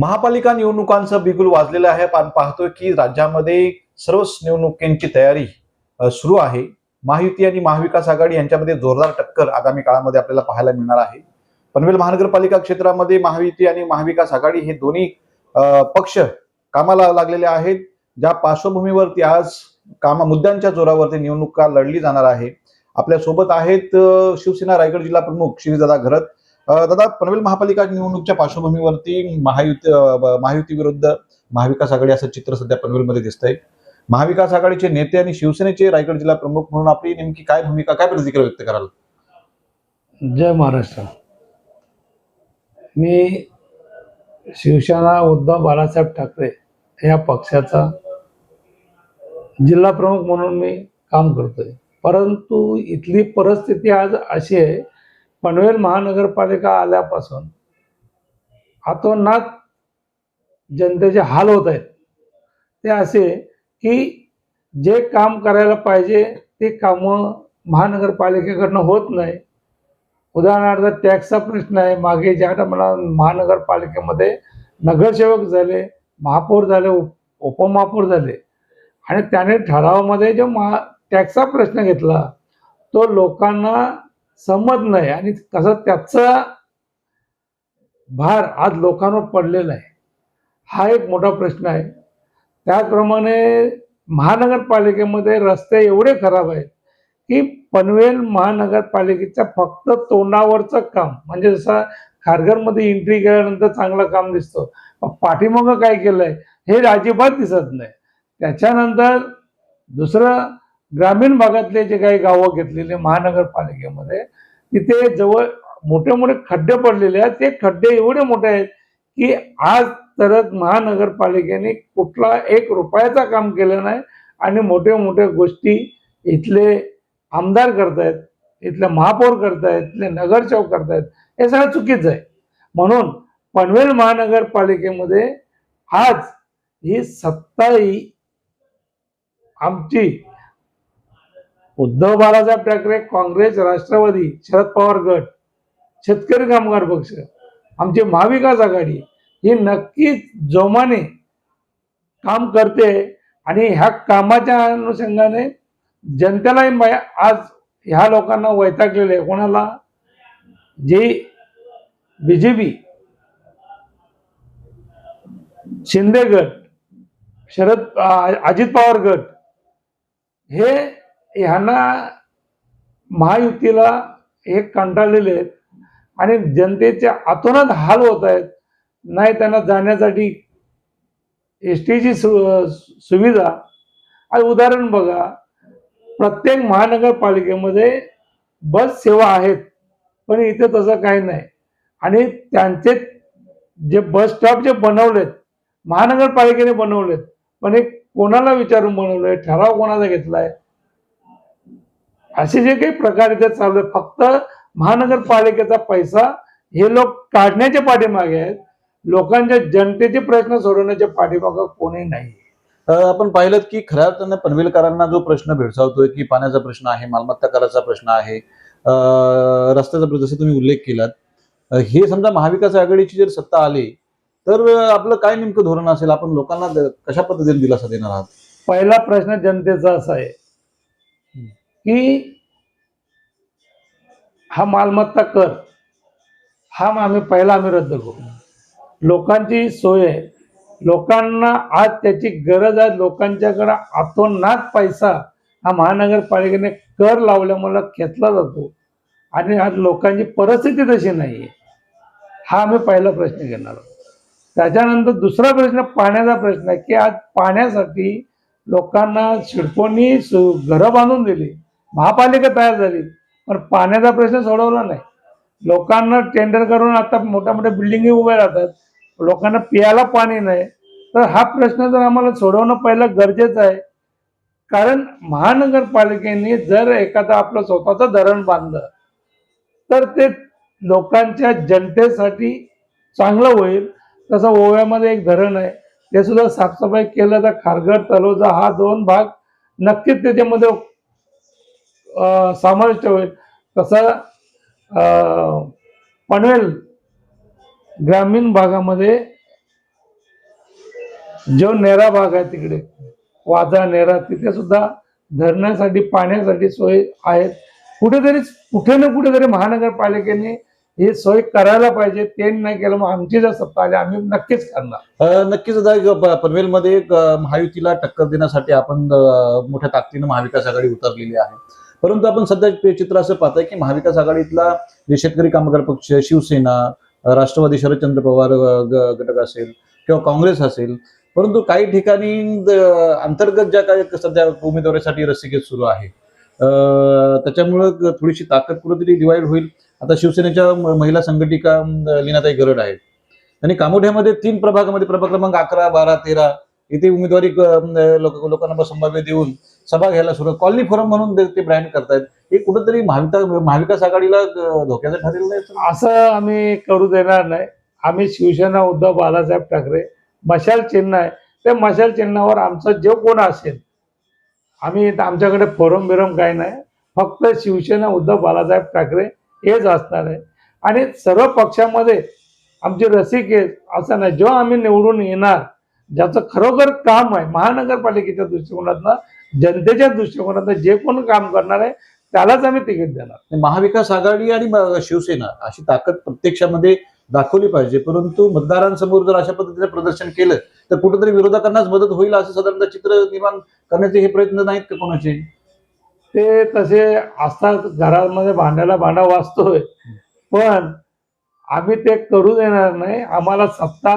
महापालिका निवडणुकांचं बिगुल वाजलेलं आहे. आपण पाहतोय की राज्यामध्ये सर्वच निवडणुकांची तयारी सुरू आहे. महायुती आणि महाविकास आघाडी यांच्यामध्ये जोरदार टक्कर आगामी काळामध्ये आपल्याला पाहायला मिळणार आहे. पनवेल महानगरपालिका क्षेत्रामध्ये महायुती आणि महाविकास आघाडी हे दोन्ही पक्ष कामाला लागलेले आहेत. ज्या पार्श्वभूमीवरती आज कामा मुद्द्यांच्या जोरावरती निवडणुका लढली जाणार आहे. आपल्यासोबत आहेत शिवसेना रायगड जिल्हा प्रमुख श्रीदादा घरत. दादा पनवेल महापालिका निवडणूकच्या पार्श्वभूमीवरती महायुती महायुती विरुद्ध महाविकास आघाडी असं चित्र सध्या पनवेलमध्ये दिसतंय. महाविकास आघाडीचे नेते आणि शिवसेनेचे रायगड जिल्हा प्रमुख म्हणून आपली नेमकी काय भूमिका काय प्रतिक्रिया व्यक्त कराल? जय महाराष्ट्र. मी शिवसेना उद्धव बाळासाहेब ठाकरे या पक्षाचा जिल्हा प्रमुख म्हणून मी काम करतोय. परंतु इथली परिस्थिती आज अशी आहे पनवेल महानगरपालिका आल्यापासून आतोनात जनतेचे हाल होत आहेत. ते असे की जे काम करायला पाहिजे ते कामं महानगरपालिकेकडनं होत नाही. उदाहरणार्थ टॅक्सचा प्रश्न आहे. मागे ज्या टायमाला महानगरपालिकेमध्ये नगरसेवक झाले महापौर झाले उप उपमहापौर झाले आणि त्याने ठरावामध्ये जो महा टॅक्सचा प्रश्न घेतला तो लोकांना समज नाही आणि कसं त्याचा भार आज लोकांवर पडलेला आहे. हा एक मोठा प्रश्न आहे. त्याचप्रमाणे महानगरपालिकेमध्ये रस्ते एवढे खराब आहेत की पनवेल महानगरपालिकेच्या फक्त तोंडावरचं काम म्हणजे जसं खारघरमध्ये एंट्री केल्यानंतर चांगलं काम दिसतं पाठीमागं काय केलंय हे अजिबात दिसत नाही. त्याच्यानंतर दुसरं ग्रामीण भागातले जे काही गावं घेतलेले महानगरपालिकेमध्ये तिथे जवळ मोठे मोठे खड्डे पडलेले आहेत. ते खड्डे एवढे मोठे आहेत की आज तर महानगरपालिकेने कुठला एक रुपयाचा काम केलं नाही आणि मोठे मोठ्या गोष्टी इथले आमदार करतायत इथले महापौर करतायत इथले नगरसेवक करतायत हे सगळं चुकीचं आहे. म्हणून पनवेल महानगरपालिकेमध्ये आज ही सत्ता ही आमची उद्धव बाळासाहेब ठाकरे काँग्रेस राष्ट्रवादी शरद पवार गट शेतकरी कामगार पक्ष आमची महाविकास आघाडी ही नक्कीच जोमाने काम करते आणि ह्या कामाच्या अनुषंगाने जनतेलाही आज ह्या लोकांना वैतागलेले आहे. कोणाला जे बीजेपी शिंदे गट शरद अजित पवार गट हे ह्यांना महायुतीला हे कंटाळलेले आहेत आणि जनतेच्या आतोनात हाल होत आहेत. नाही त्यांना जाण्यासाठी एस टीची सु सुविधा. आज उदाहरण बघा प्रत्येक महानगरपालिकेमध्ये बस सेवा आहेत पण इथे तसं काही नाही. आणि त्यांचे जे बस स्टॉप जे बनवलेत महानगरपालिकेने बनवलेत पण हे कोणाला विचारून बनवलंय? ठराव कोणाचा घेतलाय? असे जे काही प्रकार इथे चालू आहे फक्त महानगरपालिकेचा पैसा हे लोक काढण्याच्या पाठीमागे आहेत. लोकांच्या जनतेचे प्रश्न सोडवण्याच्या पाठीमागं कोणी नाही. आपण पाहिलं की खऱ्या अर्थानं पनवेलकरांना जो प्रश्न भेडसावतोय की पाण्याचा प्रश्न आहे मालमत्ता कराचा प्रश्न आहे रस्त्याचा प्रश्न जसं तुम्ही उल्लेख केलात. हे समजा महाविकास आघाडीची जर सत्ता आली तर आपलं काय नेमकं धोरण असेल? आपण लोकांना कशा पद्धतीने दिलासा देणार आहात? पहिला प्रश्न जनतेचा असा आहे. की हा मालमत्ता कर. हा आम्ही पहिला आम्ही रद्द करू. लोकांची सोय आहे. लोकांना आज त्याची गरज आहे. लोकांच्याकडं आतोनात पैसा हा महानगरपालिकेने कर लावल्यामुळे घेतला जातो. आणि आज लोकांची परिस्थिती तशी नाही आहे हा आम्ही पहिला प्रश्न घेणार आहोत. त्याच्यानंतर दुसरा प्रश्न पाण्याचा प्रश्न आहे की आज पाण्यासाठी लोकांना शिडकोनी सु घरं बांधून दिली. महापालिका तयार झाली. पण पाण्याचा प्रश्न सोडवला नाही. लोकांना टेंडर करून आता मोठ्या मोठ्या बिल्डिंगी उभ्या राहतात. लोकांना पियाला पाणी नाही. तर हा प्रश्न जर आम्हाला सोडवणं पहिलं गरजेचं आहे. कारण महानगरपालिकेने जर एखादं आपलं स्वतःचं धरण बांधलं तर ते लोकांच्या जनतेसाठी चांगलं होईल. तसं ओव्यामध्ये एक धरण आहे. ते सुद्धा साफसफाई केलं तर खारघर तलोजा हा दोन भाग नक्कीच त्याच्यामध्ये समाविष्ट होईल तसं पनवेल ग्रामीण भागामध्ये जो नेरा भाग आहे तिकडे वाजा नेरा तिथे सुद्धा धरण्यासाठी पाण्यासाठी सोय आहेत. कुठेतरी कुठे ना कुठेतरी महानगरपालिकेने ही सोय करायला पाहिजे. ते नाही केलं मग आमची जर सत्ता आली आम्ही नक्कीच करणार. नक्कीच आता पनवेलमध्ये महायुतीला टक्कर देण्यासाठी आपण मोठ्या ताकदीनं महाविकास आघाडी उतरलेली आहे. परंतु आपण सध्या चित्र असं पाहतोय की महाविकास आघाडीतला जे शेतकरी कामगार पक्ष शिवसेना राष्ट्रवादी शरदचंद्र पवार घटक असेल किंवा काँग्रेस असेल परंतु काही ठिकाणी अंतर्गत ज्या काही सध्या उमेदवारीसाठी रस्सीखेच सुरू आहे. त्याच्यामुळं थोडीशी ताकद कुठेतरी डिवाइड होईल. आता शिवसेनेच्या महिला संघटिका अ, गरड आहेत. आणि कामोठ्यामध्ये तीन प्रभागामध्ये प्रभाग क्रमांक अकरा बारा तेरा इथे उमेदवारी लोकांना संभाव्य देऊन सभा घ्यायला सुरुवात कॉलनी फोरम म्हणून ते- ब्रँड करतायत. हे कुठंतरी महाविका महाविकास आघाडीला धोक्याचं ठरेल नाही असं? आम्ही करू देणार नाही. आम्ही शिवसेना उद्धव बाळासाहेब ठाकरे मशाल चिन्ह आहे. त्या मशाल चिन्हावर आमचं जे कोण असेल आम्ही आमच्याकडे फोरम बिरम काही नाही. फक्त शिवसेना उद्धव बाळासाहेब ठाकरे हेच असणार आहे. आणि सर्व पक्षामध्ये आमची रसिक आहे असं नाही जेव्हा आम्ही निवडून येणार ज्याचं खरोखर काम आहे महानगरपालिकेच्या दृष्टिकोनातनं जनतेच्या दृष्टिकोनातनं जे कोण काम करणार आहे त्यालाच आम्ही तिकीट देणार. महाविकास आघाडी आणि शिवसेना अशी ताकद प्रत्यक्षामध्ये दाखवली पाहिजे. परंतु मतदारांसमोर जर अशा पद्धतीचं प्रदर्शन केलं तर कुठेतरी विरोधकांनाच मदत होईल असं साधारणतः चित्र निर्माण करण्याचे हे प्रयत्न नाहीत का कोणाचे? ते तसे असतात घरामध्ये भांड्याला भांडा वाचतोय पण आम्ही ते करू देणार नाही. आम्हाला सत्ता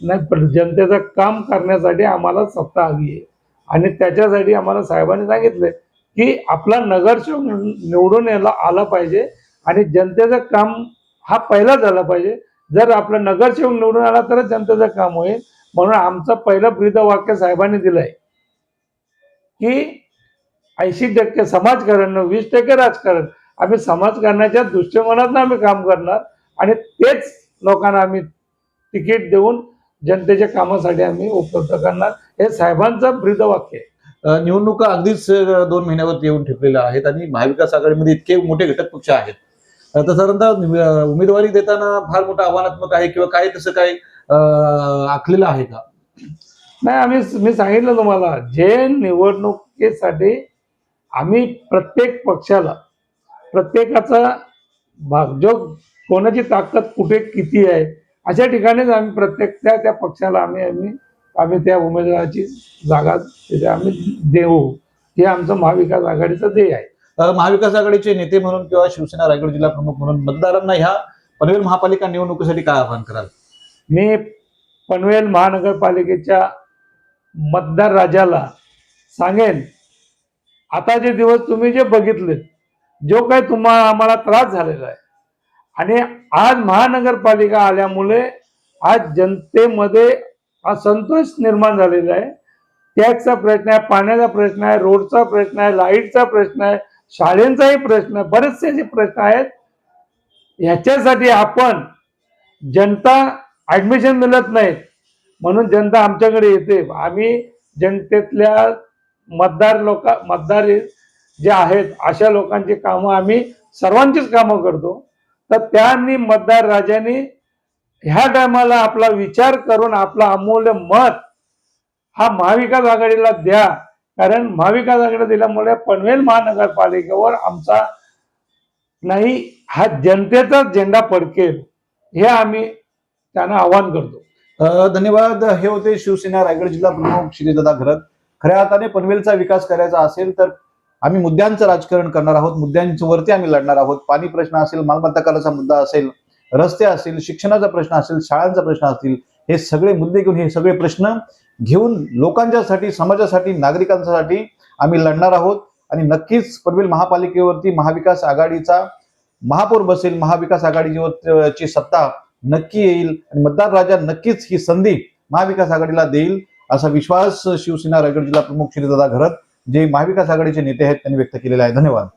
नाही जनतेचं काम करण्यासाठी आम्हाला सत्ता हवी आहे. आणि त्याच्यासाठी आम्हाला साहेबांनी सांगितलं की आपला नगरसेवक निवडून यायला आला पाहिजे आणि जनतेचं काम हा पहिला झाला पाहिजे. जर आपला नगरसेवक निवडून आला तरच जनतेचं काम होईल. म्हणून आमचं पहिलं ब्रीद वाक्य साहेबांनी दिलंय की ऐंशी टक्के समाजकारण वीस टक्के राजकारण. आम्ही समाजकारणाच्या दृष्टिकोनातून आम्ही काम करणार आणि तेच लोकांना आम्ही तिकीट देऊन जनतेच्या कामासाठी आम्ही उपलब्ध करणार. हे साहेबांचं ब्रीदवाक्य आहे. निवडणुका अगदीच दोन महिन्यावर येऊन ठेपलेल्या आहेत आणि महाविकास आघाडीमध्ये इतके मोठे घटक पक्ष आहेत. तर साधारणतः उमेदवारी देताना फार मोठं आव्हानात्मक आहे किंवा काय तसं काय आखलेलं आहे का? नाही आम्ही मी सांगितलं तुम्हाला जे निवडणुकीसाठी आम्ही प्रत्येक पक्षाला प्रत्येकाचा भाग जो कोणाची ताकद कुठे किती आहे अशा ठिकाणीच आम्ही प्रत्येक त्या त्या पक्षाला आम्ही आम्ही आम्ही त्या उमेदवाराची जागा तिथे आम्ही देऊ. हे आमचं महाविकास आघाडीचं ध्येय आहे. महाविकास आघाडीचे नेते म्हणून किंवा शिवसेना रायगड जिल्हा प्रमुख म्हणून मतदारांना ह्या पनवेल महापालिका निवडणुकीसाठी काय आवाहन कराल? मी पनवेल महानगरपालिकेच्या मतदार राजाला सांगेन आता जे दिवस तुम्ही जे बघितले जो काही तुम्हाला आम्हाला त्रास झालेला आहे आणि आज महानगरपालिका आल्यामुळे आज जनतेमध्ये असंतोष निर्माण झालेला आहे. टॅक्सचा प्रश्न आहे पाण्याचा प्रश्न आहे रोडचा प्रश्न आहे लाईटचा प्रश्न आहे शाळेंचाही प्रश्न आहे बरेचसे जे प्रश्न आहेत ह्याच्यासाठी आपण जनता ॲडमिशन मिळत नाहीत. म्हणून जनता आमच्याकडे येते. आम्ही जनतेतल्या मतदार लोक मतदार जे आहेत अशा लोकांची कामं आम्ही सर्वांचीच कामं करतो. तर त्यांनी मतदार राजांनी ह्या टायमाला आपला विचार करून आपला अमूल्य मत हा महाविकास आघाडीला द्या. कारण महाविकास आघाडी दिल्यामुळे पनवेल महानगरपालिकेवर आमचा नाही हा जनतेचा झेंडा फडकेल हे आम्ही त्यांना आवाहन करतो. धन्यवाद. हे होते शिवसेना रायगड जिल्हा प्रमुख श्रीदादा घरत. खऱ्या अर्थाने पनवेलचा विकास करायचा असेल तर आम्ही मुद्द्यांचं राजकारण करणार आहोत मुद्द्यांवरती आम्ही लढणार आहोत. पाणी प्रश्न असेल मालमत्ता कराचा मुद्दा असेल रस्ते असतील शिक्षणाचा प्रश्न असेल शाळांचा प्रश्न असतील हे सगळे मुद्दे घेऊन हे सगळे प्रश्न घेऊन लोकांच्यासाठी समाजासाठी नागरिकांसाठी आम्ही लढणार आहोत. आणि नक्कीच पनवेल महापालिकेवरती महाविकास आघाडीचा महापौर बसेल महाविकास आघाडीची सत्ता नक्की येईल. आणि मतदार राजा नक्कीच ही संधी महाविकास आघाडीला देईल असा विश्वास शिवसेना रायगड जिल्हा प्रमुख श्रीदादा घरत जे महाविकास आघाडीचे नेते आहेत त्यांनी व्यक्त केलेला आहे. धन्यवाद.